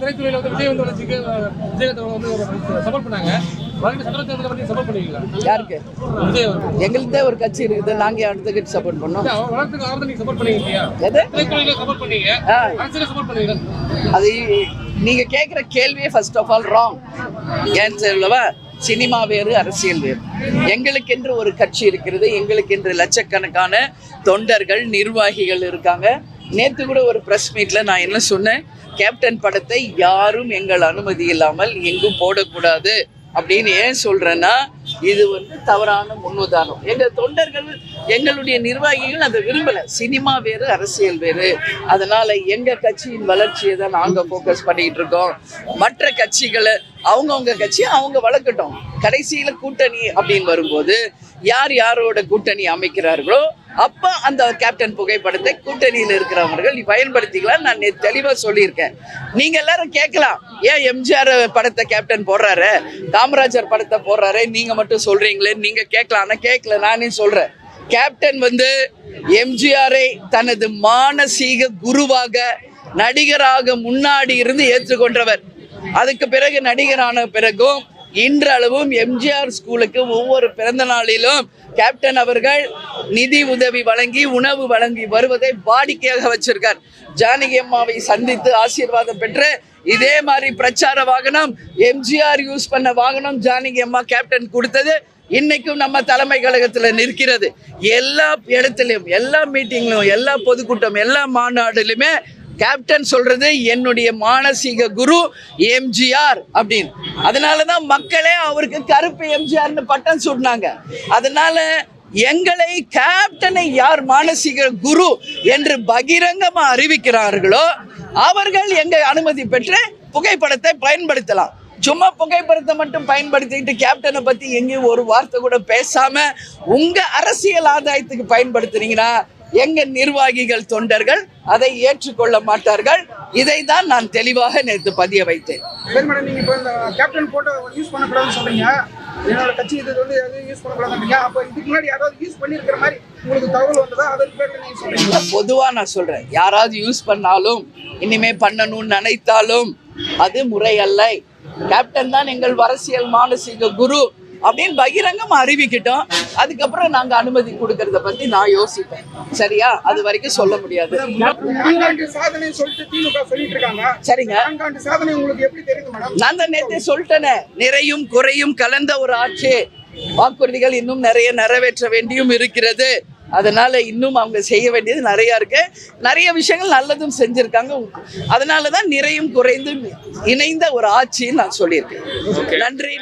திரைத்துறையில வந்து விஜய் வந்து வளர்ச்சிக்கு வந்து சப்போர்ட் பண்ணாங்க. யாருக்கு? ஒரு கட்சி இருக்குது நாங்க அடுத்த கட்சி சப்போர்ட் பண்ணோம். அது நீங்க கேக்குற கேள்வியே ஃபர்ஸ்ட் ஆஃப் ஆல் ராங் ஏன் சொல்லவா? சினிமா வேறு அரசியல் வேறு. எங்களுக்கென்று ஒரு கட்சி இருக்கிறது. எங்களுக்கென்று லட்சக்கணக்கான தொண்டர்கள் நிர்வாகிகள் இருக்காங்க. நேற்று கூட ஒரு ப்ரெஸ் மீட்டில் நான் என்ன சொன்னேன்? கேப்டன் படத்தை யாரும் எங்கள் அனுமதி இல்லாமல் எங்கும் போடக்கூடாது. அப்படின்னு ஏன் சொல்கிறேன்னா இது வந்து தவறான முன்னுதாரணம். எங்கள் தொண்டர்கள் எங்களுடைய நிர்வாகிகள் அதை விரும்பலை. சினிமா வேறு அரசியல் வேறு. அதனால் எங்கள் கட்சியின் வளர்ச்சியை தான் நாங்கள் ஃபோக்கஸ் பண்ணிட்டு இருக்கோம். மற்ற கட்சிகளை அவங்கவுங்க கட்சி அவங்க வளர்க்கட்டும். கடைசியில் கூட்டணி அப்படின்னு வரும்போது யார் யாரோட கூட்டணி அமைக்கிறார்களோ அப்போ அந்த கேப்டன் புகைப்படத்தை கூட்டணியில் இருக்கிறவர்கள் பயன்படுத்திக்கலாம். நான் தெளிவாக சொல்லியிருக்கேன். நீங்கள் எல்லாரும் கேட்கலாம். ஏன் எம்ஜிஆர் படத்தை கேப்டன் போடுறாரு? காமராஜர் படத்தை போடுறாரு? நீங்கள் மட்டும் சொல்கிறீங்களே நீங்கள் கேட்கலாம். ஆனால் கேட்கல. நானே சொல்கிறேன் கேப்டன் வந்து எம்ஜிஆரை தனது மானசீக குருவாக நடிகராக முன்னாடி இருந்து ஏற்றுக்கொண்டவர். அதுக்கு பிறகு நடிகரான பிறகும் இன்றளவும் எம்ஜிஆர் ஸ்கூலுக்கு ஒவ்வொரு பிறந்த நாளிலும் கேப்டன் அவர்கள் நிதி உதவி வழங்கி உணவு வழங்கி வருவதை வாடிக்கையாக வச்சிருக்கார். ஜானகி அம்மாவை சந்தித்து ஆசீர்வாதம் பெற்று இதே மாதிரி பிரச்சார வாகனம் எம்ஜிஆர் யூஸ் பண்ண வாகனம் ஜானகி அம்மா கேப்டன் கொடுத்தது. இன்னைக்கும் நம்ம தலைமை கழகத்தில் நிற்கிறது. எல்லா இடத்துலையும் எல்லா மீட்டிங்லையும் எல்லா பொதுக்கூட்டம் எல்லா மாநாடுலையுமே கேப்டன் சொல்றது என்னுடைய மானசீக குரு எம்ஜிஆர் அப்படின்னு. அதனால தான் மக்களே அவருக்கு கருப்பு எம்ஜிஆர்னு பட்டம் சூட்டினாங்க அதனால எங்களை கேப்டனை யார் மானசீக குரு என்று பகிரங்கமாக அறிவிக்கிறார்களோ அவர்கள் எங்கள் அனுமதி பெற்று புகைப்படத்தை பயன்படுத்தலாம். சும்மா புகைப்படத்தை மட்டும் பயன்படுத்திக்கிட்டு கேப்டனை பற்றி எங்கேயும் ஒரு வார்த்தை கூட பேசாமல் உங்கள் அரசியல் ஆதாயத்துக்கு பயன்படுத்துனீங்கன்னா எங்க நிர்வாகிகள் தொண்டர்கள் அதை ஏற்றுக்கொள்ள மாட்டார்கள். இதை தான் நான் தெளிவாக நேற்று பதிய வைத்தேன். சரி மேடம் நீங்க இப்போ இந்த கேப்டன் போட்டோ யூஸ் பண்ணக்கூடாதுன்னு சொல்றீங்க என்னோட கட்சி இது வந்து எதுவும் யூஸ் பண்ணக்கூடாதுன்றீங்க. அப்போ இதுக்கு முன்னாடி யாராவது யூஸ் பண்ணியிருக்கிற மாதிரி உங்களுக்கு தகவல் வந்ததா? அதற்கு பேர்ல நீங்க சொல்றீங்க. பொதுவா நான் சொல்றேன். யாராவது யூஸ் பண்ணாலும் இனிமே பண்ணணும்னு நினைத்தாலும் அது முறையல்ல. கேப்டன் தான் எங்கள் அரசியல் மானசீக குரு. அப்படின்னு பகிரங்கமா அறிவிக்கிட்டோம். அதுக்கப்புறம் நாங்க அனுமதி கொடுக்கறத பத்தி நான் யோசிப்பேன். சரியா? அது வரைக்கும் சொல்ல முடியாது. சரிங்க. நான்காண்டு சாதனை உங்களுக்கு எப்படி தெரியுது மேடம்? நான் தான் நேத்தே சொல்லிட்டேனே. நிறையும் குறையும் கலந்த ஒரு ஆட்சி. வாக்குறுதிகள் இன்னும் நிறைய நிறைவேற்ற வேண்டியும் இருக்கிறது. அதனால இன்னும் அவங்க செய்ய வேண்டியது நிறைய இருக்கு. நிறைய விஷயங்கள் நல்லதும் செஞ்சிருக்காங்க. அதனால தான் நிறையும் குறைந்தும் இணைந்த ஒரு ஆட்சின்னு நான் சொல்லியிருக்கேன். நன்றி.